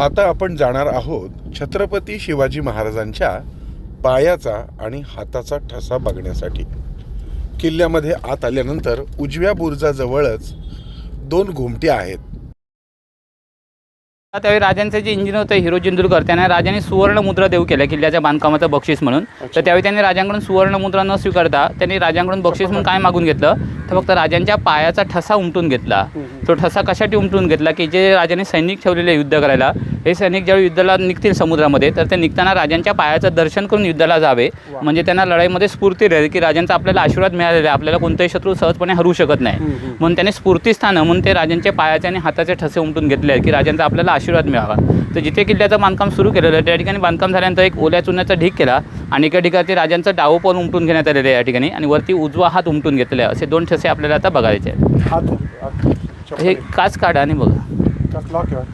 आता आपण जाणार आहोत छत्रपती शिवाजी महाराजांच्या पायाचा आणि हाताचा ठसा बघण्यासाठी. किल्ल्यामध्ये आत आल्यानंतर उजव्या बुर्जाजवळच दोन घुमट्या आहेत. त्यावेळी राजांचं जे इंजिन होतं हिरो जिंदुरकर त्यांना राजाने सुवर्ण मुद्रा देऊ केल्या किल्ल्याच्या बांधकामाचं बक्षीस म्हणून. तर त्यावेळी त्यांनी राजांकडून सुवर्ण मुद्रा न स्वीकारता त्यांनी राजांकडून बक्षीस म्हणून काय मागून घेतलं? तर फक्त राजांच्या पायाचा ठसा उमटून घेतला. तो ठसा कशासाठी उमटून घेतला की जे राजाने सैनिक ठेवलेले युद्ध करायला हे सैनिक ज्यावेळी युद्धाला निघतील समुद्रामध्ये तर ते निघताना राजांच्या पायाचं दर्शन करून युद्धाला जावे. म्हणजे त्यांना लढाईमध्ये स्फूर्ती राहील की राजांचा आपल्याला आशीर्वाद मिळालेला आहे. आपल्याला कोणताही शत्रू सहजपणे हरू शकत नाही. म्हणून त्याने स्फूर्तीस्थानं म्हणून ते राजांच्या पायाचे आणि हाताचे ठसे उमटून घेतले आहेत की राजांचा आपल्याला आशीर्वाद मिळावा. तर जिथे किल्ल्याचं बांधकाम सुरू केलेलं त्या ठिकाणी बांधकाम झाल्यानंतर एक ओल्या चुन्याचा ढीक केला. आणि एका ठिकाणी राजांचं डावं पण उमटून घेण्यात आलेलं आहे या ठिकाणी. आणि वरती उजवा हात उमटून घेतलेला आहे. असे दोन ठसे आपल्याला आता बघायचे आहेत. हात हे काच काढा आणि बघा.